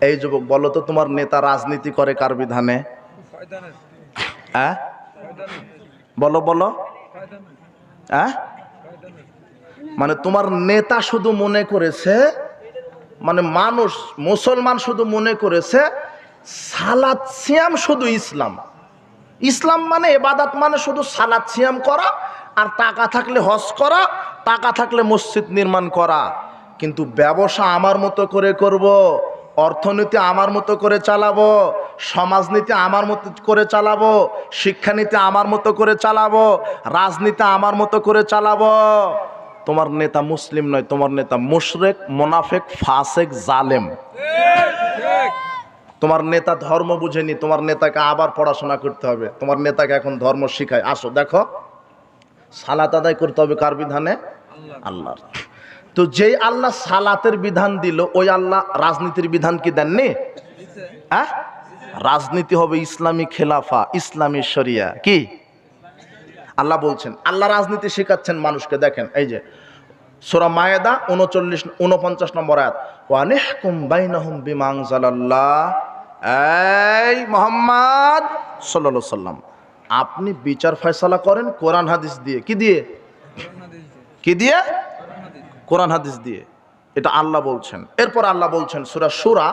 এই যুবক, বলো তো তোমার নেতা রাজনীতি করে কার বিধানে? হ্যাঁ? বলো বলো। হ্যাঁ? মানে তোমার নেতা শুধু মনে করেছে মানে মানুষ, মুসলমান শুধু মনে করেছে, সালাদ সিয়াম শুধু ইসলাম। ইসলাম মানে এবাদাত মানে শুধু সালাদ সিয়াম করা আর টাকা থাকলে হজ করা, টাকা থাকলে মসজিদ নির্মাণ করা। কিন্তু ব্যবসা আমার মতো করে করব। অর্থনীতি আমার মতো করে চালাবো, সমাজনীতি আমার মতো করে চালাবো, শিক্ষানীতি আমার মতো করে চালাবো, রাজনীতি আমার মতো করে চালাবো। তোমার নেতা মুসলিম নয়, তোমার নেতা মুশরেক, মোনাফেক, ফাসেক, জালেম। তোমার নেতা ধর্ম বুঝেনি, তোমার নেতাকে আবার পড়াশোনা করতে হবে। তোমার নেতাকে এখন ধর্ম শিখায়। আসো, দেখো। সালাত আদায় করতে হবে কার বিধানে? আল্লাহর। তো যেই আল্লাহ সালাতের বিধান দিল, ওই আল্লাহ রাজনীতির বিধান কি দেননি? হ্যাঁ? রাজনীতি হবে ইসলামী খেলাফা, ইসলামী শরিয়া। কি? আল্লাহ বলছেন, আল্লাহ রাজনীতি শেখাচ্ছেন মানুষকে, দেখেন, এই যে, সোরা মায়েদা উনচল্লিশ, উনপঞ্চাশ নম্বর আয়াত বিমাং এই মোহাম্মদ সাল্লা সাল্লাম, আপনি বিচার ফয়সালা করেন কোরআন হাদিস দিয়ে। কি দিয়ে? কি দিয়ে? কোরআন হাদিস দিয়ে। এটা আল্লাহ বলছেন। এরপর আল্লাহ বলছেন সুরা সুরা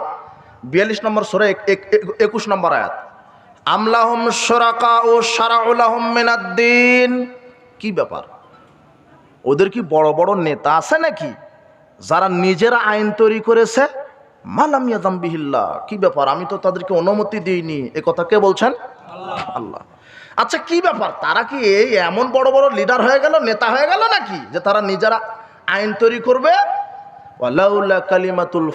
বিয়াল্লিশ নম্বর সুরা এক- এক- এক- একুশ নম্বর আয়াত। আমলাহম সরাকা ও সারাউলাহম মিনাদ্দিন কি ব্যাপার? ওদের কি বড় বড় নেতা আছে নাকি? যারা নিজেরা আইন তৈরি করেছে? মালাম ইয়াদাম বিহিল্লা। কি ব্যাপার? আমি তো তাদেরকে অনুমতি দিইনি। এ কথা কে বলছেন? আল্লাহ। আচ্ছা কি ব্যাপার? তারা কি এই এমন বড় বড় লিডার হয়ে গেল নেতা হয়ে গেল নাকি? যে তারা নিজেরা আইন তৈরি করবে। কালিমাতুল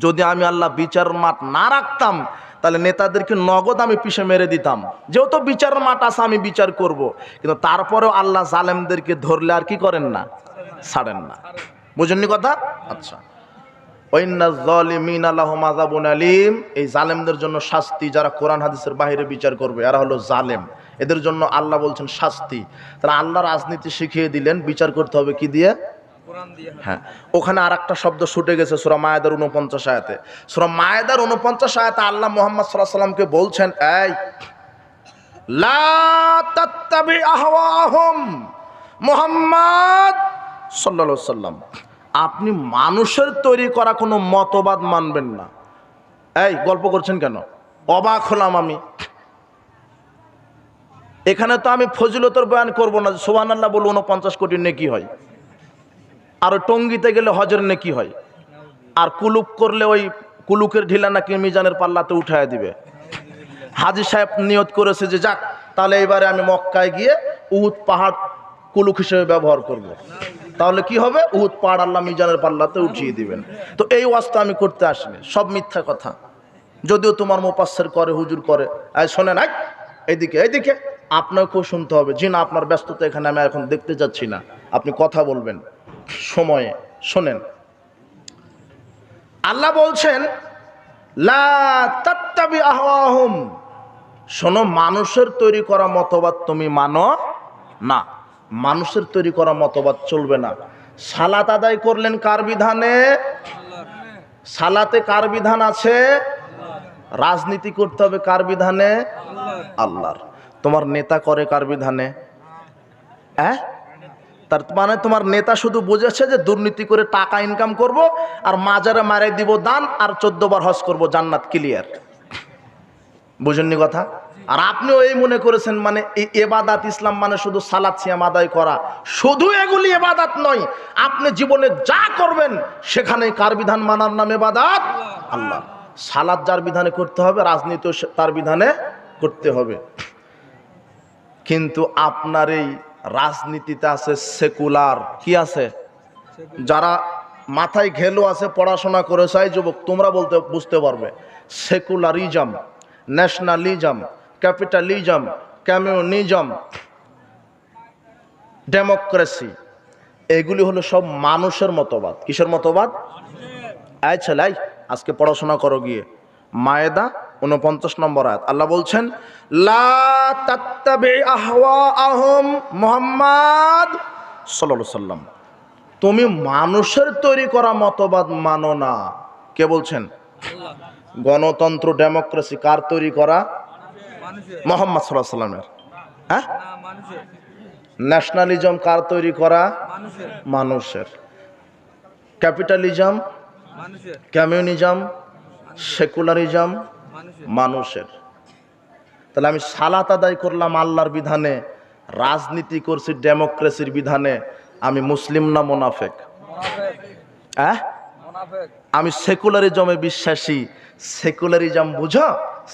যদি আমি আল্লাহ বিচার মাঠ না রাখতাম, তাহলে নেতাদেরকে নগদ আমি পিষে মেরে দিতাম। যেহেতু বিচার মাঠ আছে, আমি বিচার করব। কিন্তু তারপরেও আল্লাহ জালেমদেরকে ধরলে আর কি করেন না? ছাড়েন না। বুঝেননি কথা? আচ্ছা। আলিম। এই জালেমদের জন্য শাস্তি যারা কোরআন হাদিসের বাইরে বিচার করবে, এরা হলো জালেম। এদের জন্য আল্লাহ বলছেন শাস্তি। তারা আল্লাহ রাজনীতি শিখিয়ে দিলেন বিচার করতে হবে কি দিয়ে? হ্যাঁ। ওখানে আর একটা শব্দ ছুটে গেছে সুরা মায়েদার উনপঞ্চাশ আয়াতে। সুরা মায়েদার উনপঞ্চাশ আয়াতে আল্লাহ মোহাম্মদ সাল্লাহ সাল্লামকে বলছেন এই মোহাম্মদ সাল্লা সাল্লাম আপনি মানুষের তৈরি করা কোনো মতবাদ মানবেন না। এই গল্প করছেন কেন? অবাক হলাম আমি। এখানে তো আমি ফজিলতর বয়ান করব না। সোহান আল্লাহ বলব উনপঞ্চাশ কোটি নেকি হয়। আর টঙ্গিতে গেলে হজের নেকি হয়। আর কুলুক করলে ওই কুলুকের ঢিলা নাকি মিজানের পাল্লাতে উঠায় দিবে। হাজি সাহেব নিয়ত করেছে যে যাক, তাহলে এবারে আমি মক্কায় গিয়ে উহুদ পাহাড় কুলুক হিসেবে ব্যবহার করব। তাহলে কি হবে? উহুদ পাহাড় আল্লাহ মিজানের পাল্লাতে উঠিয়ে দিবেন। তো এই ওয়াজটা আমি করতে আসিনি। সব মিথ্যা কথা। যদিও তোমার মোপাস্সের করে, হুজুর করে। আয় শোনে শোনেন আই এইদিকে এইদিকে। আপনাকেও শুনতে হবে। জি না, আপনার ব্যস্ততা এখানে আমি এখন দেখতে যাচ্ছি না। আপনি কথা বলবেন। সময়ে, শোনেন। আল্লাহ বলছেন শোনো, মানুষের তৈরি করা মতবাদ তুমি মানো না। মানুষের তৈরি করা মতবাদ চলবে না। সালাত আদায় করলেন কার বিধানে? সালাতে কার বিধান আছে? রাজনীতি করতে হবে কার বিধানে? আল্লাহর। তোমার নেতা করে কার বিধানে? হ্যাঁ তার মানে তোমার নেতা শুধু বুঝেছে যে দুর্নীতি করে টাকা ইনকাম করব আর মাজারে মারে দিব দান আর চোদ্দ বার হজ করব, জান্নাত ক্লিয়ার বুঝেননি কথা? আর আপনিও এই মনে করেছেন মানে এই এবাদাত ইসলাম মানে শুধু সালাদ, সিয়াম আদায় করা। শুধু এগুলি এবাদাত নয়, আপনি জীবনে যা করবেন সেখানে কার বিধান মানার নাম এবাদাত? আল্লাহ। সালাদ যার বিধানে করতে হবে, রাজনীতিও তার বিধানে করতে হবে। কিন্তু আপনার এই রাজনীতিতে আছে সেকুলার। কি আছে? যারা মাথায় ঘেলো আছে, পড়াশোনা করে চাই যুবক, তোমরা বলতে বুঝতে পারবে। Secularism, nationalism, capitalism, communism, democracy, এগুলি হলো সব মানুষের মতবাদ। কিসের মতবাদ? এই ছেলাই আজকে পড়াশোনা করো গিয়ে। মায়েদা উনপঞ্চাশ নম্বর আয়াত। আল্লাহ বলছেন আহম মোহাম্মদ সাল্লাল্লাহু সাল্লাম তুমি মানুষের তৈরি করা মতবাদ মানো না। কে বলছেন? গণতন্ত্র, ডেমোক্রেসি কার তৈরি করা? মোহাম্মদ সাল্লাহ সাল্লামের হ্যাঁ? ন্যাশনালিজম কার তৈরি করা? মানুষের। ক্যাপিটালিজম কমিউনিজম সেকুলারিজম মানুষের। তাহলে আমি সালাত আদায় করলাম আল্লাহর বিধানে রাজনীতি করছি ডেমোক্রেসির বিধানে আমি মুসলিম না মোনাফেক? হ্যাঁ মোনাফেক। আমি সেকুলারিজমে বিশ্বাসী। সেকুলারিজম বুঝো?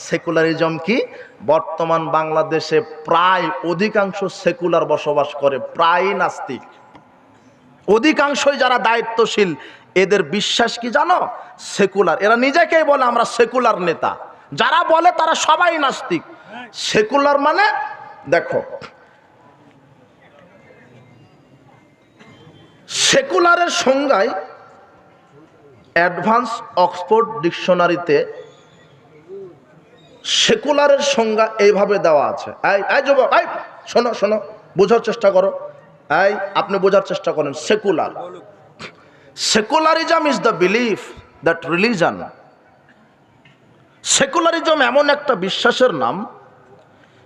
সেকুলারিজম কি? বর্তমান বাংলাদেশে প্রায় অধিকাংশ সেকুলার বসবাস করে প্রায় নাস্তিক। অধিকাংশই যারা দায়িত্বশীল এদের বিশ্বাস কি জানো? সেকুলার। এরা নিজেকেই বলে আমরা সেকুলার নেতা। যারা বলে তারা সবাই নাস্তিক। সেকুলার মানে দেখো, সেকুলারের সংজ্ঞায় অ্যাডভান্স অক্সফোর্ড ডিকশনারিতে সেকুলারের সংজ্ঞা এইভাবে দেওয়া আছে। এই এই যুবক শোনো শোনো, বোঝার চেষ্টা করো। এই, আপনি বোঝার চেষ্টা করেন, secular. Secularism is the belief that religion secularism এমন একটা বিশ্বাসের নাম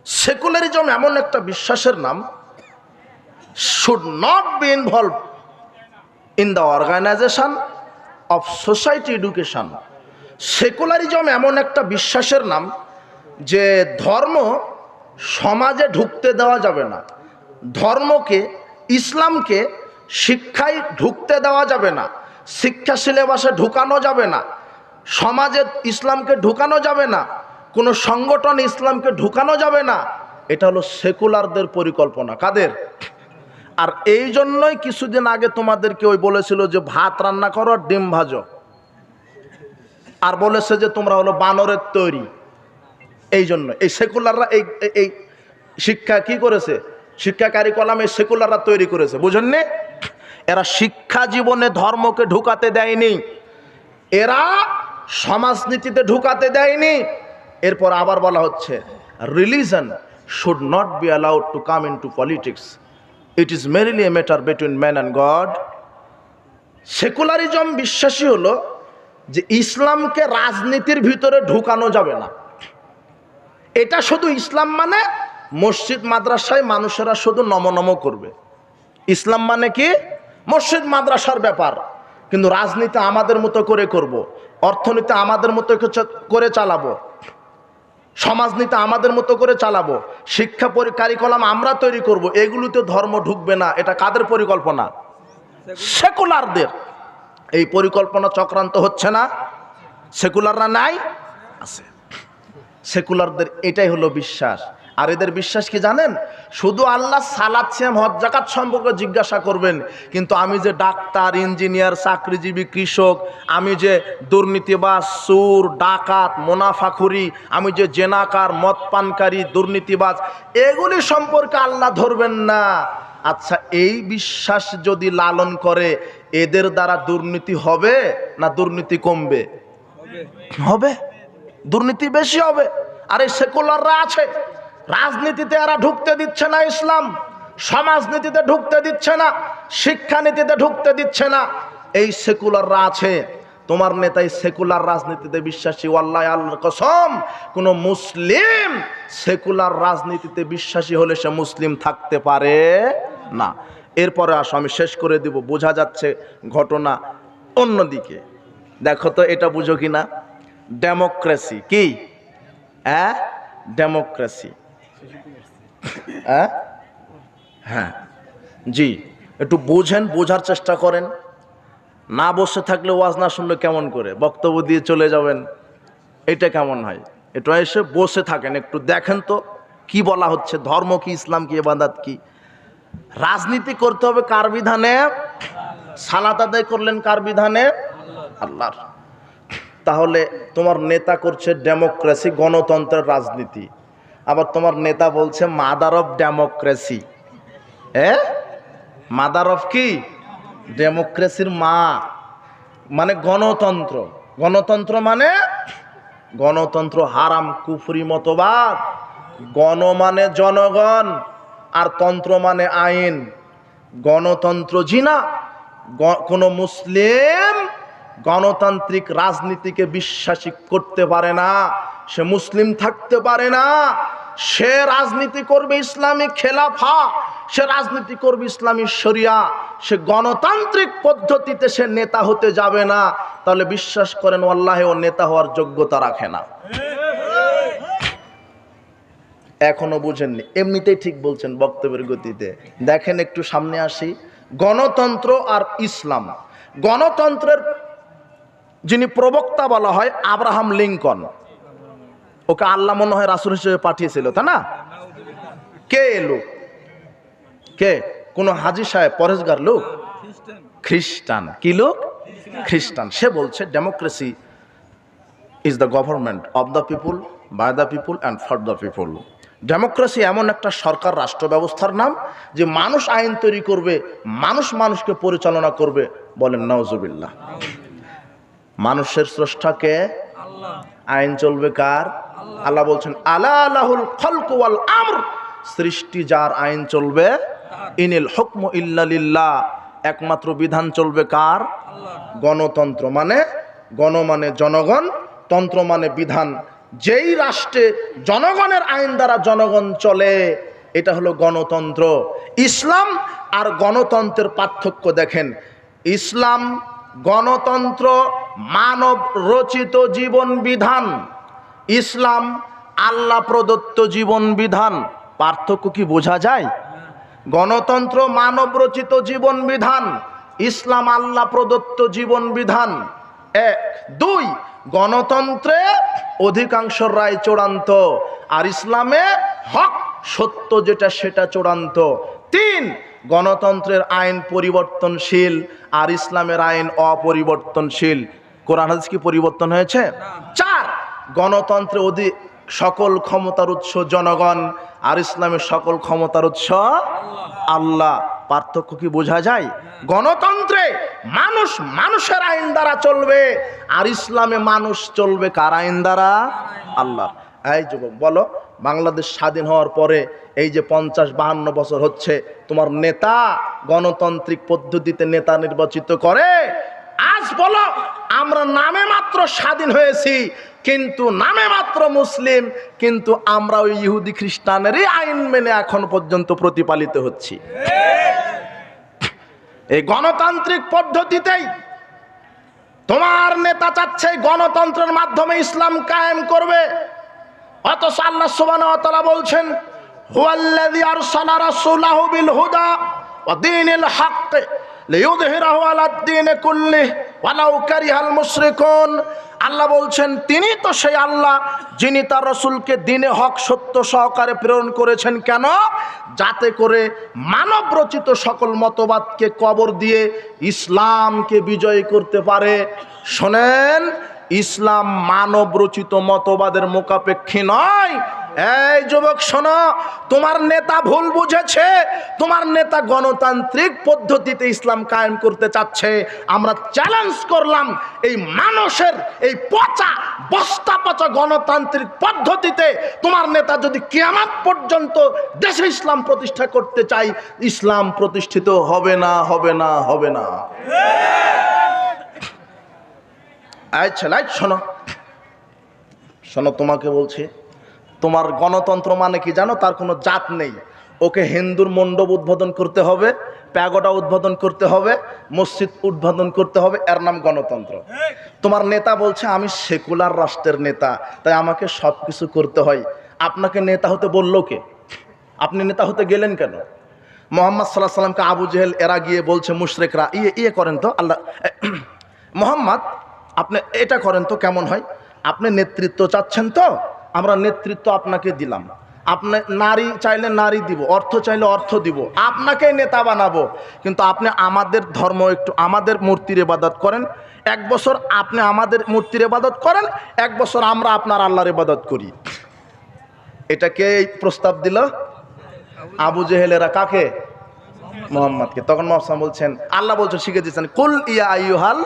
সেকুলারিজম এমন একটা বিশ্বাসের নাম should not be involve in the organization of society education secularism এমন একটা বিশ্বাসের নাম যে ধর্ম সমাজে ঢুকতে দেওয়া যাবে না। ধর্মকে, ইসলামকে শিক্ষায় ঢুকতে দেওয়া যাবে না, শিক্ষা সিলেবাসে ঢুকানো যাবে না, সমাজে ইসলামকে ঢুকানো যাবে না, কোনো সংগঠন ইসলামকে ঢুকানো যাবে না, এটা হলো সেকুলারদের পরিকল্পনা। কাদের? আর এই জন্যই কিছুদিন আগে তোমাদেরকে ওই বলেছিল যে ভাত রান্না করো ডিম ভাজো। আর বলেছে যে তোমরা হলো বানরের তৈরি। এই জন্য, এই সেকুলাররা এই, এই- শিক্ষা কি করেছে? শিক্ষা কারিকলাম এই সেকুলাররা তৈরি করেছে, বুঝেননি? এরা শিক্ষা জীবনে ধর্মকে ঢুকাতে দেয়নি। এরা সমাজনীতিতে ঢুকাতে দেয়নি। এরপর আবার বলা হচ্ছে religion should not be allowed to come into politics it is merely a matter between man and God secularism বিশ্বাসী হলো যে ইসলামকে রাজনীতির ভিতরে ঢুকানো যাবে না। এটা শুধু ইসলাম মানে? মসজিদ, মাদ্রাসায় মানুষেরা শুধু নমনম করবে। ইসলাম মানে কি? মসজিদ মাদ্রাসার ব্যাপার কিন্তু রাজনীতি আমাদের মতো করে করব। অর্থনীতি আমাদের মতো করে- চালাবো, সমাজনীতি আমাদের মতো করে চালাবো, শিক্ষা কারিকলাম আমরা তৈরি করব। এগুলোতে ধর্ম ঢুকবে না, এটা কাদের পরিকল্পনা সেকুলারদের এই পরিকল্পনা চক্রান্ত হচ্ছে না, সেকুলাররা নাই, আছে সেকুলারদের এটাই হলো বিশ্বাস আর এদের বিশ্বাস কি জানেন শুধু আল্লাহ সালাদ শ্যাম হজ জাকাত সম্পর্কে জিজ্ঞাসা করবেন। কিন্তু আমি যে ডাক্তার ইঞ্জিনিয়ার চাকরিজীবী কৃষক আমি যে দুর্নীতিবাজ সুর ডাকাত মোনাফাখুরি আমি যে জেনাকার মদ পানকারী দুর্নীতিবাজ এগুলি সম্পর্কে আল্লাহ ধরবেন না। আচ্ছা এই বিশ্বাস যদি লালন করে এদের দ্বারা দুর্নীতি হবে না দুর্নীতি কমবে? হবে। দুর্নীতি বেশি হবে। আর এই সেকুলাররা আছে। রাজনীতিতে এরা ঢুকতে দিচ্ছে না ইসলাম, সমাজনীতিতে ঢুকতে দিচ্ছে না, শিক্ষানীতিতে ঢুকতে দিচ্ছে না। এই সেকুলাররা আছে, তোমার নেতাই সেকুলার রাজনীতিতে বিশ্বাসী আল্লাহ আল্লাহর কসম, কোনো মুসলিম সেকুলার রাজনীতিতে বিশ্বাসী হলে সে মুসলিম থাকতে পারে না। এরপরে আসো, আমি শেষ করে দিব, বোঝা যাচ্ছে ঘটনা অন্যদিকে। দেখো তো, এটা বুঝো কি না ডেমোক্রেসি, কি? হ্যাঁ ডেমোক্রেসি। হ্যাঁ? হ্যাঁ। জি, একটু বোঝেন, বোঝার চেষ্টা করেন। না বসে থাকলে ওয়াজ না শুনলে কেমন করে? বক্তব্য দিয়ে চলে যাবেন, এটা কেমন হয়? একটু এসে বসে থাকেন, একটু দেখেন তো, কি বলা হচ্ছে, ধর্ম কি, ইসলাম কি এবাদাত কি? রাজনীতি করতে হবে কার বিধানে? সালাত আদায় করলেন কার বিধানে? আল্লাহর। তাহলে তোমার নেতা করছে ডেমোক্রেসি গণতন্ত্রের রাজনীতি। আবার তোমার নেতা বলছে মাদার অফ ডেমোক্রেসি হ্যাঁ মাদার অফ কি? ডেমোক্রেসির মা। মানে গণতন্ত্র। গণতন্ত্র মানে? গণতন্ত্র হারাম, কুফরি, মতবাদ। গণ মানে জনগণ, আর তন্ত্র মানে আইন। গণতন্ত্র জিনা। কোনো মুসলিম গণতান্ত্রিক রাজনীতিকে বিশ্বাসী করতে পারে না। সে মুসলিম থাকতে পারে না। সে রাজনীতি করবে ইসলামী খেলাফা, সে রাজনীতি করবে ইসলামী শরিয়া, সে গণতান্ত্রিক পদ্ধতিতে সে নেতা হতে যাবে না। তাহলে বিশ্বাস করেন আল্লাহে ও নেতা হওয়ার যোগ্যতা রাখে না। এখনও বুঝেননি। এমনিতেই ঠিক বলছেন বক্তব্যের গতিতে। দেখেন একটু সামনে আসি। গণতন্ত্র আর ইসলাম। গণতন্ত্রের যিনি প্রবক্তা বলা হয়, আব্রাহাম লিঙ্কন। ওকে আল্লাহ মনে হয় রাসুল হিসেবে পাঠিয়েছিল, তাই না? কে এলো কে? কোন হাজি সাহেব পরেশগার লোক? খ্রিস্টান। কি লোক? খ্রিস্টান। সে বলছে democracy is the government of the people by the people and for the people democracy এমন একটা সরকার, রাষ্ট্র ব্যবস্থার নাম, যে মানুষ আইন তৈরি করবে, মানুষ মানুষকে পরিচালনা করবে বলেন নওজুবিল্লাহ মানুষের স্রষ্টাকে আইন চলবে কার? আল্লাহ বলছেন আলা আলাহুল আমর। সৃষ্টি যার আইন চলবে ইনিল হুকম ইল্লালিল্লাহ একমাত্র বিধান চলবে কার? গণতন্ত্র মানে গণ মানে জনগণ তন্ত্র মানে বিধান। যেই রাষ্ট্রে জনগণের আইন দ্বারা জনগণ চলে এটা হলো গণতন্ত্র। ইসলাম আর গণতন্ত্রের পার্থক্য দেখেন। ইসলাম গণতন্ত্র মানব রচিত জীবন বিধান। ইসলাম আল্লাহ প্রদত্ত জীবন বিধান। পার্থক্য কি বোঝা যায়? গণতন্ত্র মানব রচিত জীবন বিধান। ইসলাম আল্লাহ প্রদত্ত জীবন বিধান। এক। দুই। গণতন্ত্রে অধিকাংশ রায় চূড়ান্ত। আর ইসলামে হক সত্য যেটা সেটা চূড়ান্ত। তিন। গণতন্ত্রের আইন পরিবর্তনশীল আর ইসলামের আইন অপরিবর্তনশীল। কোরআন হাদিস কি পরিবর্তন হয়েছে? চার। গণতন্ত্রে অধিক সকল ক্ষমতার উৎস জনগণ আর ইসলামের সকল ক্ষমতার উৎস আল্লাহ। পার্থক্য কি বোঝা যায়? গণতন্ত্রে মানুষ মানুষের আইন দ্বারা চলবে আর ইসলামে মানুষ চলবে কার আইন দ্বারা? আল্লাহ এই যুবক, বলো, বাংলাদেশ স্বাধীন হওয়ার পরে এই যে পঞ্চাশ বাহান্ন বছর হচ্ছে, তোমার নেতা গণতান্ত্রিক পদ্ধতিতে নেতা নির্বাচিত করে? আজ বলো, আমরা নামে মাত্র স্বাধীন হয়েছি। কিন্তু নামে মাত্র মুসলিম, কিন্তু আমরা ওই ইহুদি খ্রিস্টানেরই আইন মেনে এখন পর্যন্ত প্রতিপালিত হচ্ছি। এই গণতান্ত্রিক পদ্ধতিতেই তোমার নেতা চাচ্ছে গণতন্ত্রের মাধ্যমে ইসলাম কায়েম করবে। অথচ আল্লাহ তাআলা বলছেন, হুয়াল্লাযী আরসালা রাসূলাহু বিল হুদা ওয়া দীনিল হক। লিইয়ুযহিরাহু আলাদ দীনি কুল্লিহি ওয়ালাউ কারিহাল মুশরিকুন। আল্লাহ বলছেন, তিনি তো সেই আল্লাহ যিনি তার রসুলকে দিনে হক, সত্য সহকারে প্রেরণ করেছেন কেন? যাতে করে মানব রচিত সকল মতবাদকে কবর দিয়ে ইসলামকে বিজয় করতে পারে। শোনেন, ইসলাম মানব রচিত মতবাদের মোকাপেক্ষী নয় এই যুবক, শোনো, তোমার নেতা ভুল বুঝেছে, তোমার নেতা গণতান্ত্রিক পদ্ধতিতে ইসলাম কায়েম করতে চাচ্ছে। আমরা চ্যালেঞ্জ করলাম এই মানুষের এই পচা বস্তা পচা গণতান্ত্রিক পদ্ধতিতে তোমার নেতা যদি কিয়ামাত পর্যন্ত দেশে ইসলাম প্রতিষ্ঠা করতে চাই ইসলাম প্রতিষ্ঠিত হবে না হবে না হবে না। এই ছেলে এই শোনো। শোনো, তোমাকে বলছি তোমার গণতন্ত্র মানে কি জানো? তার কোনো জাত নেই। ওকে হিন্দুর মণ্ডপ উদ্বোধন করতে হবে, প্যাগোডা উদ্বোধন করতে হবে, মসজিদ উদ্বোধন করতে হবে, এর নাম গণতন্ত্র। তোমার নেতা বলছে, আমি সেকুলার রাষ্ট্রের নেতা, তাই আমাকে সব কিছু করতে হয়। আপনাকে নেতা হতে বলল কে? আপনি নেতা হতে গেলেন কেন? মোহাম্মদ সাল্লাহ সাল্লামকে আবু জেহেল এরা গিয়ে বলছে, মুশরেকরা ইয়ে ইয়ে করেন তো, আল্লাহ, মোহাম্মদ, আপনি এটা করেন তো, কেমন হয়? আপনি নেতৃত্ব চাচ্ছেন তো? আমরা নেতৃত্ব আপনাকে দিলাম। আপনি নারী চাইলে নারী দিব, অর্থ চাইলে অর্থ দিব। আপনাকেই নেতা বানাবো। কিন্তু আপনি আমাদের ধর্ম একটু, আমাদের মূর্তির ইবাদত করেন। এক বছর আপনি আমাদের মূর্তির ইবাদত করেন, এক বছর আমরা আপনার আল্লাহর ইবাদত করি। এটা কে এই প্রস্তাব দিল? আবু জেহেলেরা কাকে? মোহাম্মদকে। তখন মোহাম্মদ বলছেন, আল্লাহ বলছেন শিখে দিচ্ছেন কুল ইয়া আইয়ুহাল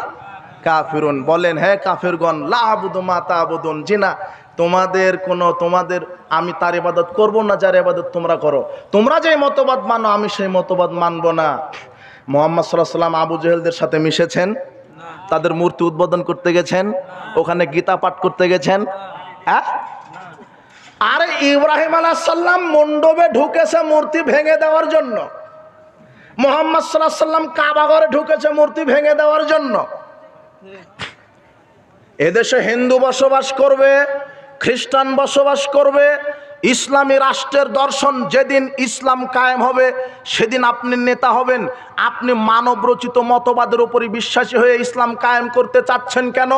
কাফিরুন। বলেন হ্যাঁ কাফিরগণ, লা আবুদু মা তাবুদুন জিনা। তোমাদের কোনো, তোমাদের আমি তার ইবাদত করব না, যার ইবাদত তোমরা করো। তোমরা যে মতবাদ মানো, আমি সেই মতবাদ মানব না। মোহাম্মদ সাল্লাহ সাল্লাম আবু জেহেলদের সাথে মিশেছেন, তাদের মূর্তি উদ্বোধন করতে গেছেন, ওখানে গীতা পাঠ করতে গেছেন। হ্যাঁ? আরে ইব্রাহিম আলাহাল্লাম মণ্ডপে ঢুকেছে মূর্তি ভেঙে দেওয়ার জন্য। মোহাম্মদ সাল্লাহ সাল্লাম কাবাগরে ঢুকেছে মূর্তি ভেঙে দেওয়ার জন্য। এদেশে হিন্দু বসবাস করবে খ্রিস্টান বসবাস করবে, ইসলামী রাষ্ট্রের দর্শন যেদিন ইসলাম কায়েম হবে, সেদিন আপনি নেতা হবেন। আপনি মানবরচিত মতবাদের উপরই বিশ্বাসী হয়ে ইসলাম কায়েম করতে চাচ্ছেন কেন?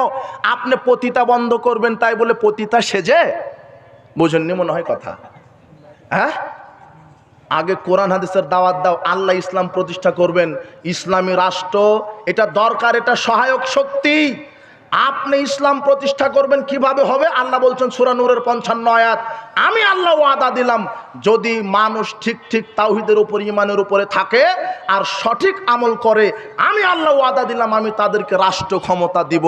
আপনি পতিতা বন্ধ করবেন তাই বলে পতিতা সেজে? বোঝেননি মনে হয় কথা? হ্যাঁ? আগে কোরআন হাদিসের দাওয়াত দাও, আল্লাহ ইসলাম প্রতিষ্ঠা করবেন। ইসলামী রাষ্ট্র, এটা দরকার, এটা সহায়ক শক্তি। আপনি ইসলাম প্রতিষ্ঠা করবেন কীভাবে হবে? আল্লাহ বলছেন সুরানুরের পঞ্চান্ন আয়াত। আমি আল্লাহ ওয়াদা দিলাম, যদি মানুষ ঠিক ঠিক তাওহিদের উপর ইমানের উপরে থাকে আর সঠিক আমল করে, আমি আল্লাহ ওয়াদা দিলাম, আমি তাদেরকে রাষ্ট্র ক্ষমতা দিব।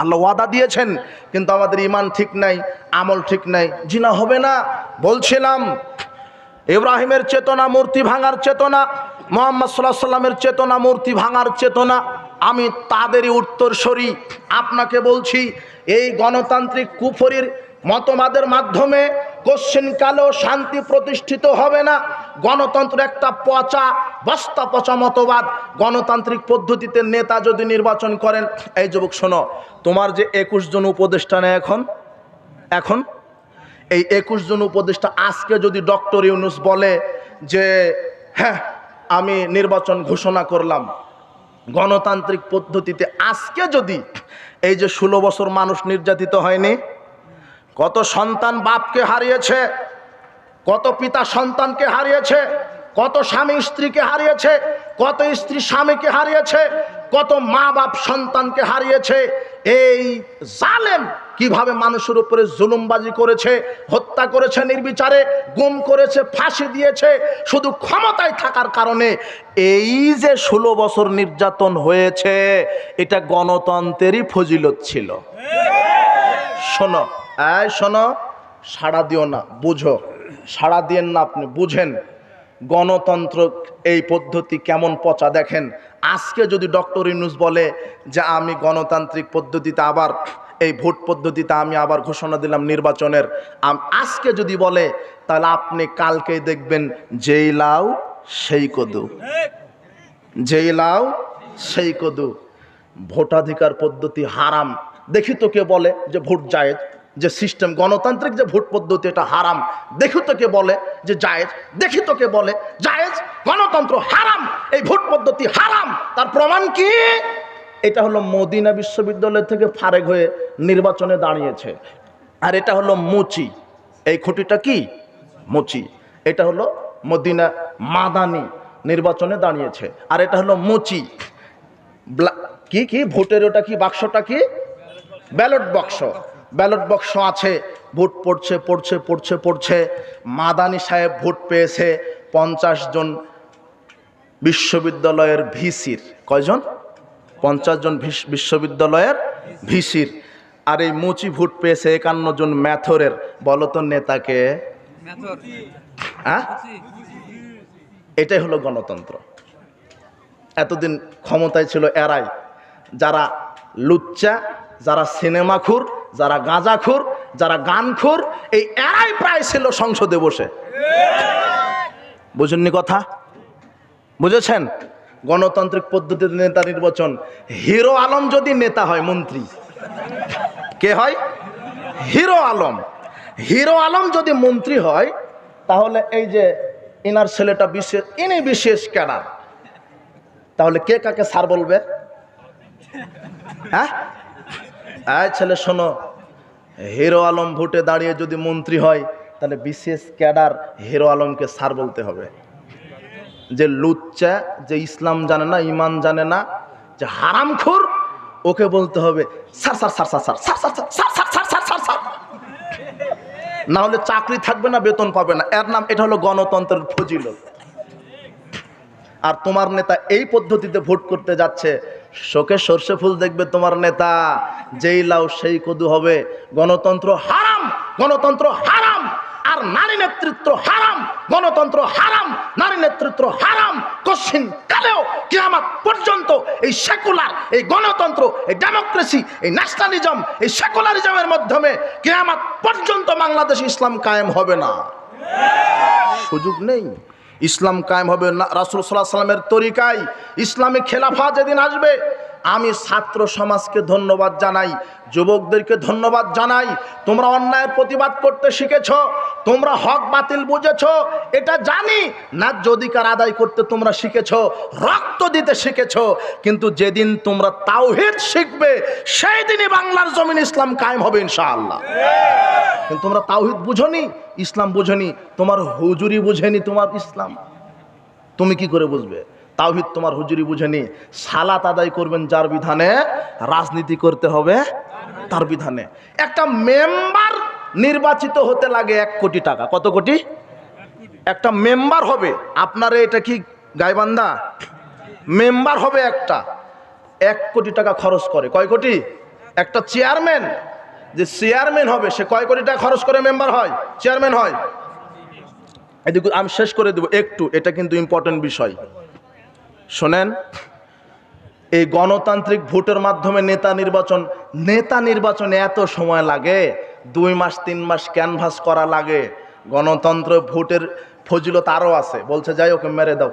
আল্লাহ ওয়াদা দিয়েছেন, কিন্তু আমাদের ইমান ঠিক নাই, আমল ঠিক নাই, জিনা হবে না। বলছিলাম, ইব্রাহিমের চেতনা, মূর্তি ভাঙার চেতনা, মোহাম্মদ সাল্লাহ সাল্লামের চেতনা, মূর্তি ভাঙার চেতনা আমি তাদেরই উত্তরসরি আপনাকে বলছি, এই গণতান্ত্রিক কুফরির মতবাদের মাধ্যমে কোশ্চিনকালেও শান্তি প্রতিষ্ঠিত হবে না। গণতন্ত্র একটা পচা, বস্তা পচা মতবাদ। গণতান্ত্রিক পদ্ধতিতে নেতা যদি নির্বাচন করেন, এই যুবক শোনো, তোমার যে একুশ জন উপদেষ্টা নেয় এখন এখন? এই একুশ জন উপদেষ্টা আজকে যদি ডক্টর ইউনুস বলে যে হ্যাঁ আমি নির্বাচন ঘোষণা করলাম। গণতান্ত্রিক পদ্ধতিতে আজকে যদি এই যে ষোলো বছর মানুষ নির্যাতিত হয়নি, কত সন্তান বাপকে হারিয়েছে, কত পিতা সন্তানকে হারিয়েছে, কত স্বামী স্ত্রীকে হারিয়েছে, কত স্ত্রী স্বামীকে হারিয়েছে, কত মা বাপ সন্তানকে হারিয়েছে এই জালেম কীভাবে মানুষের উপরে জুলুমবাজি করেছে, হত্যা করেছে নির্বিচারে, গুম করেছে, ফাঁসি দিয়েছে, শুধু ক্ষমতায় থাকার কারণে এই যে ষোলো বছর নির্যাতন হয়েছে, এটা গণতন্ত্রেরই ফজিলত ছিল। শোনো, এই শোনো, সাড়া দিও না, বুঝো, সাড়া দিয়েন না আপনি, বুঝেন। গণতন্ত্র এই পদ্ধতি কেমন পচা দেখেন? আজকে যদি ডক্টর ইউনুস বলে যে আমি গণতান্ত্রিক পদ্ধতিতে আবার, এই ভোট পদ্ধতিতে আমি আবার ঘোষণা দিলাম নির্বাচনের আজকে যদি বলে, তাহলে আপনি কালকেই দেখবেন যেই লাউ, সেই কদু। যেই লাউ, সেই কদু। ভোটাধিকার পদ্ধতি হারাম। দেখি তো কে বলে যে ভোট জায়েজ। যে সিস্টেম গণতান্ত্রিক যে ভোট পদ্ধতি, এটা হারাম। দেখি তোকে বলে যে জায়েজ, দেখি তোকে বলে, জায়েজ, গণতন্ত্র হারাম, এই ভোট পদ্ধতি হারাম। তার প্রমাণ কি? এটা হলো মদিনা বিশ্ববিদ্যালয় থেকে ফারেক হয়ে নির্বাচনে দাঁড়িয়েছে। আর এটা হলো মুচি। এই খুঁটিটা কি? মুচি। এটা হলো মদিনা মাদানি নির্বাচনে দাঁড়িয়েছে। আর এটা হলো মুচি। কি কি? ভোটের ওটা কি? বাক্সটা কি? Ballot box. ব্যালট বক্স আছে ভোট পড়ছে পড়ছে পড়ছে পড়ছে। মাদানি সাহেব ভোট পেয়েছে পঞ্চাশ জন বিশ্ববিদ্যালয়ের ভিসির। কয়জন? পঞ্চাশ জন বিশ্ববিদ্যালয়ের ভিসির। আর এই মুচি ভোট পেয়েছে একান্ন জন ম্যাথরের। বলো তো নেতাকে। হ্যাঁ? এটাই হলো গণতন্ত্র। এতদিন ক্ষমতায় ছিল এরাই। যারা লুচ্চা যারা সিনেমাখুর যারা গাঁজাখুর, যারা গানখুর, এই এরাই প্রায় ছিল সংসদে বসে। বুঝেননি কথা? বুঝেছেন? গণতান্ত্রিক পদ্ধতিতে নেতা নির্বাচন। হিরো আলম যদি নেতা হয়, মন্ত্রী। কে হয়? হিরো আলম। হিরো আলম যদি মন্ত্রী হয়, তাহলে এই যে ইনার ছেলেটা বিশেষ ইনি বিশেষ ক্যাডার। তাহলে কে কাকে স্যার বলবে? হ্যাঁ? এই ছেলে শোনো হিরো আলম ভোটে দাঁড়িয়ে যদি মন্ত্রী হয় তাহলে বিশেষ ক্যাডার হিরো আলমকে সার বলতে হবে যে লুচ্চা যে ইসলাম জানে না ইমান জানে না যে হারামখোর ওকে বলতে হবে sir sir sir sir sir sir sir sir sir sir sir না হলে চাকরি থাকবে না বেতন পাবে না এর নাম এটা হলো গণতন্ত্রের ফজিলত আর তোমার নেতা এই পদ্ধতিতে ভোট করতে যাচ্ছে শোকে সর্ষে ফুল দেখবে তোমার নেতা, যেই লাউ সেই কদু হবে। গণতন্ত্র হারাম গণতন্ত্র হারাম, আর নারী নেতৃত্ব হারাম, গণতন্ত্র হারাম, নারী নেতৃত্ব হারাম। কশ্চিন কালেও কিয়ামাত পর্যন্ত এই সেকুলার, এই গণতন্ত্র, এই ডেমোক্রেসি, এই ন্যাশনালিজম, এই সেকুলারিজমের মাধ্যমে কিয়ামাত পর্যন্ত বাংলাদেশ ইসলাম কায়েম হবে না। সুযোগ নেই। ইসলাম কায়েম হবে না, রাসুল সাল্লাহ সাল্লামের তরিকায়। ইসলামী খেলাফা যেদিন আসবে, আমি ছাত্র সমাজকে ধন্যবাদ জানাই, যুবকদেরকে ধন্যবাদ জানাই। তোমরা অন্যায়ের প্রতিবাদ করতে শিখেছ, তোমরা হক বাতিল বুঝেছ, এটা জানি। ন্যায্য অধিকার আদায় করতে তোমরা শিখেছ, রক্ত দিতে শিখেছ, কিন্তু যেদিন তোমরা তাওহিদ শিখবে সেই দিনই বাংলার জমিন ইসলাম কায়েম হবে ইনশাআল্লাহ। কিন্তু তোমরা তাওহিদ বুঝনি, ইসলাম বুঝনি, তোমার হুজুরি বুঝেনি তোমার ইসলাম। তুমি কি করে বুঝবে? তাওহিদ তোমার হুজুরি বুঝেনি, সালাত আদায় করবেন যার বিধানে রাজনীতি করতে হবে তার বিধানে। একটা মেম্বার নির্বাচিত হতে লাগে এক কোটি টাকা। কত কোটি? একটা মেম্বার হবে। আপনার এটা কি গাইবান্ধা? মেম্বার হবে একটা। এক কোটি টাকা খরচ করে। কয় কোটি? একটা চেয়ারম্যান। যে চেয়ারম্যান হবে, সে কয় কোটি টাকা খরচ করে মেম্বার হয়? চেয়ারম্যান হয়। এদিকে আমি শেষ করে দেবো একটু, এটা কিন্তু ইম্পর্টেন্ট বিষয়। শোনেন, এই গণতান্ত্রিক ভোটের মাধ্যমে নেতা নির্বাচন, নেতা নির্বাচনে এত সময় লাগে? দুই মাস, তিন মাস ক্যানভাস করা লাগে। গণতন্ত্র ভোটের ফজিলত আরও আছে। বলছে, যাই ওকে মেরে দাও।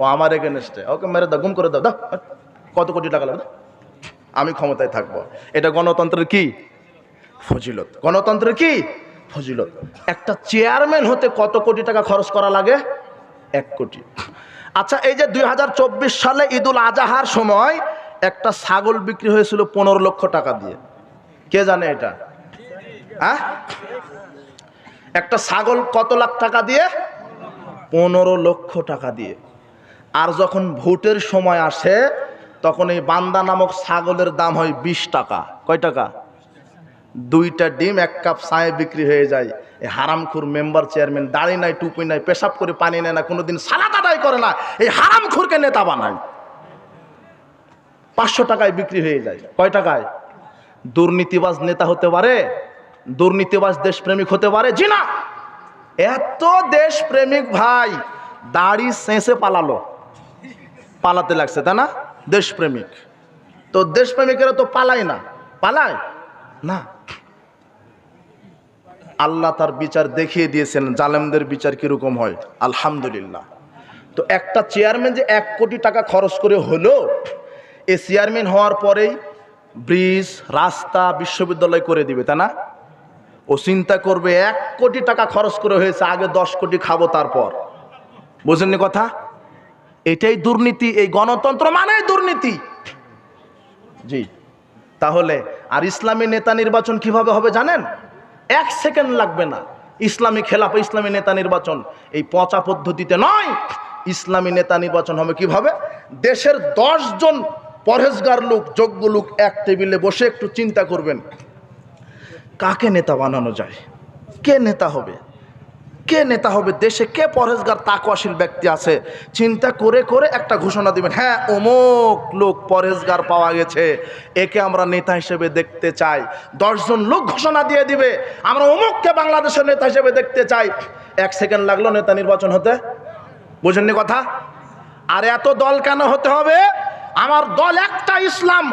ও আমার এগেনস্টে ওকে, মেরে দাও, গুম করে দাও। দাও, কত কোটি টাকা লাগবে? আমি ক্ষমতায় থাকব। এটা গণতন্ত্রের কি? ফজিলত। গণতন্ত্রের কি? ফজিলত। একটা চেয়ারম্যান হতে কত কোটি টাকা খরচ করা লাগে? এক কোটি। আচ্ছা এই যে দুই হাজার চব্বিশ সালে ঈদুল আজাহার সময় একটা ছাগল বিক্রি হয়েছিল পনেরো লক্ষ টাকা দিয়ে। কে জানে এটা? হ্যাঁ? একটা ছাগল কত লাখ টাকা দিয়ে? পনেরো লক্ষ টাকা দিয়ে। আর যখন ভোটের সময় আসে, তখন এই বান্দা নামক ছাগলের দাম হয় বিশ টাকা। কয় টাকা? দুইটা ডিম, এক কাপ চায়ে বিক্রি হয়ে যায়। এই হারামখুর মেম্বার চেয়ারম্যান দাড়ি নাই, টুপি নাই, পেশাব করে পানি নেয় না, কোনোদিন সালাদ আদায় করে না। এই হারামখুরকে নেতা বানায়। পাঁচশো টাকায় বিক্রি হয়ে যায়। কয় টাকায়? দুর্নীতিবাজ নেতা হতে পারে, দুর্নীতিবাজ দেশপ্রেমিক হতে পারে। জি না! এত দেশপ্রেমিক ভাই, দাড়ি সেঁসে পালালো। পালাতে লাগছে, তাই না? দেশপ্রেমিক। তো দেশপ্রেমিকেরা তো পালায় না। পালায়? না। আল্লাহ তার বিচার দেখিয়ে দিয়েছেন, জালেমদের বিচার কীরকম হয়? আলহামদুলিল্লাহ। তো একটা চেয়ারম্যান যে এক কোটি টাকা খরচ করে হলো, এ চেয়ারম্যান হওয়ার পরেই ব্রিজ, রাস্তা বিশ্ববিদ্যালয় করে দিবে, তাই না? ও চিন্তা করবে, এক কোটি টাকা খরচ করে হয়েছে, আগে দশ কোটি খাব তারপর। বুঝেননি কথা? এটাই দুর্নীতি, এই গণতন্ত্র মানে দুর্নীতি। জি। তাহলে, আর ইসলামী নেতা নির্বাচন কীভাবে হবে জানেন? এক সেকেন্ড লাগবে না। ইসলামী খেলাফ, ইসলামী নেতা নির্বাচন এই পচা পদ্ধতিতে নয়। ইসলামী নেতা নির্বাচন হবে কীভাবে? দেশের জন পরহেজগার লোক, যোগ্য লোক এক টেবিলে বসে একটু চিন্তা করবেন। কাকে নেতা বানানো যায়? কে নেতা হবে? কে নেতা হবে দেশে? কে পরহেজগার, তাকওয়াশীল ব্যক্তি আছে? চিন্তা করে করে একটা ঘোষণা দিবেন হ্যাঁ অমুক লোক পরহেজগার পাওয়া গেছে, একে আমরা নেতা হিসেবে দেখতে চাই। দশজন লোক ঘোষণা দিয়ে দিবে, আমরা অমুককে বাংলাদেশের নেতা হিসেবে দেখতে চাই। এক সেকেন্ড লাগল নেতা নির্বাচন হতে? বুঝেননি কথা? আর এত দল কেন হতে হবে? আমার দল একটা ইসলাম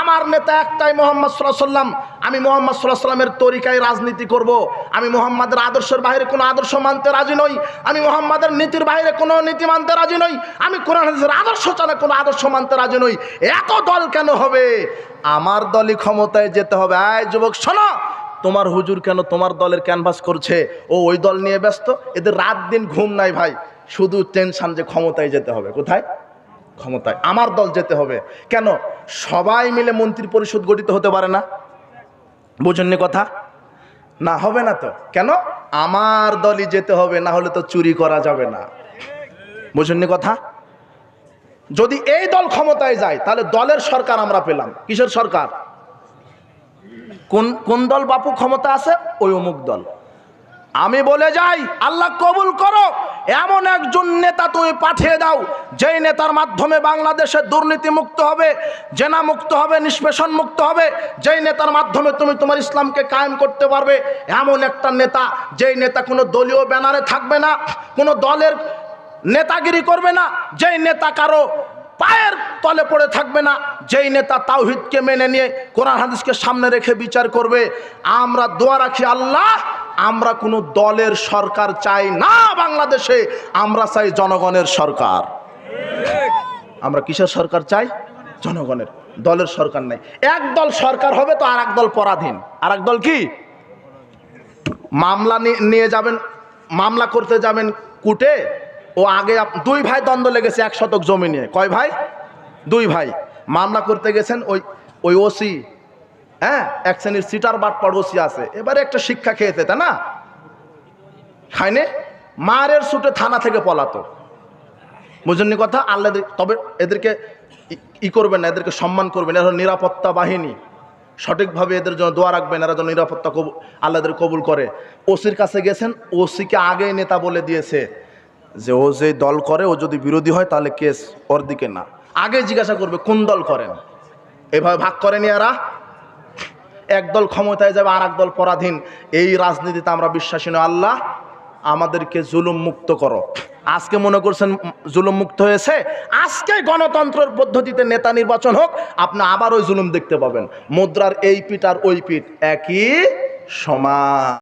আমার নেতা একটাই মোহাম্মদ সাল্লাহ সাল্লাম আমি মোহাম্মদ সাল্লাহ সাল্লামের তরিকায় রাজনীতি করব। আমি মোহাম্মদের আদর্শের বাইরে কোনো আদর্শ মানতে রাজি নই। আমি মোহাম্মদের নীতির বাইরে কোনো নীতি মানতে রাজি নই। আমি কোরআন আদর্শ চালে কোনো আদর্শ মানতে রাজি নই। এত দল কেন হবে? আমার দলই ক্ষমতায় যেতে হবে। আয় যুবক, শোনো। তোমার হুজুর কেন তোমার দলের ক্যানভাস করছে? ও ওই দল নিয়ে ব্যস্ত? এদের রাত দিন ঘুম নাই ভাই। শুধু টেনশন যে ক্ষমতায় যেতে হবে। কোথায়? ক্ষমতায়। আমার দল যেতে হবে। কেন? সবাই মিলে মন্ত্রী পরিষদ গঠিত হতে পারে না। বোঝেননি কথা? না, হবে না তো। কেন? আমার দলই যেতে হবে, না হলে তো চুরি করা যাবে না। বোঝেননি কথা? যদি এই দল ক্ষমতায় যায়, তাহলে দলের সরকার আমরা পেলাম। কিসের সরকার? কোন কোন দল বাপু ক্ষমতা আছে? ওই অমুক দল। আমি বলে যাই, আল্লাহ কবুল করো। এমন একজন নেতা তুমি পাঠিয়ে দাও, যেই নেতার মাধ্যমে বাংলাদেশে দুর্নীতি মুক্ত হবে জেনা মুক্ত হবে নিষ্পেষণ মুক্ত হবে, যেই নেতার মাধ্যমে তুমি তোমার ইসলামকে কায়েম করতে পারবে, এমন একটা নেতা, যেই নেতা কোনো দলীয় ব্যানারে থাকবে না, কোনো দলের নেতাগিরি করবে না, যেই নেতা কারও পায়ের তলে পড়ে থাকবে না, যেই নেতা তাওহিদকে মেনে নিয়ে কোরআন হাদিসকে সামনে রেখে বিচার করবে। আমরা দোয়া রাখি আল্লাহ আমরা কোনো দলের সরকার চাই না বাংলাদেশে, আমরা চাই জনগণের সরকার। আমরা কিসের সরকার চাই? জনগণের। দলের সরকার নাই। এক দল সরকার হবে তো আর দল পরাধীন। আর দল কি? মামলা নিয়ে যাবেন, মামলা করতে যাবেন কুটে ও আগে দুই ভাই দ্বন্দ্ব লেগেছে, এক শতক জমি নিয়ে। কয় ভাই? দুই ভাই। মামলা করতে গেছেন ওই ওই ওসি হ্যাঁ এক শ্রেণির সিটার বাট পর ওসি আছে। এবারে একটা শিক্ষা খেয়েছে, তাই না? খাইনে মারের সুটে থানা থেকে পলাতো। বুঝেননি কথা? আল্লাহ তবে এদেরকে ই- করবেন না, এদেরকে সম্মান করবেন এরা নিরাপত্তা বাহিনী। সঠিকভাবে এদের জন্য দোয়া রাখবেন, এরা যেন নিরাপত্তা কবুল আল্লাহ এদের কবুল করে। ওসির কাছে গেছেন, ওসিকে আগেই নেতা বলে দিয়েছে যে, ও যে দল করে, ও যদি বিরোধী হয়, তাহলে কেস ওর দিকে না। আগে জিজ্ঞাসা করবে, কোন দল করেন? এভাবে ভাগ করেনি এরা? একদল ক্ষমতায় যাবে আর দল পরাধীন। এই রাজনীতিতে আমরা বিশ্বাসী নয় আল্লাহ আমাদেরকে জুলুম মুক্ত করো। আজকে মনে করছেন জুলুম মুক্ত হয়েছে? আজকে গণতন্ত্রের পদ্ধতিতে নেতা নির্বাচন হোক, আপনি আবার ওই জুলুম দেখতে পাবেন। মুদ্রার এই পিঠ আর ওই পিঠ একই সমান।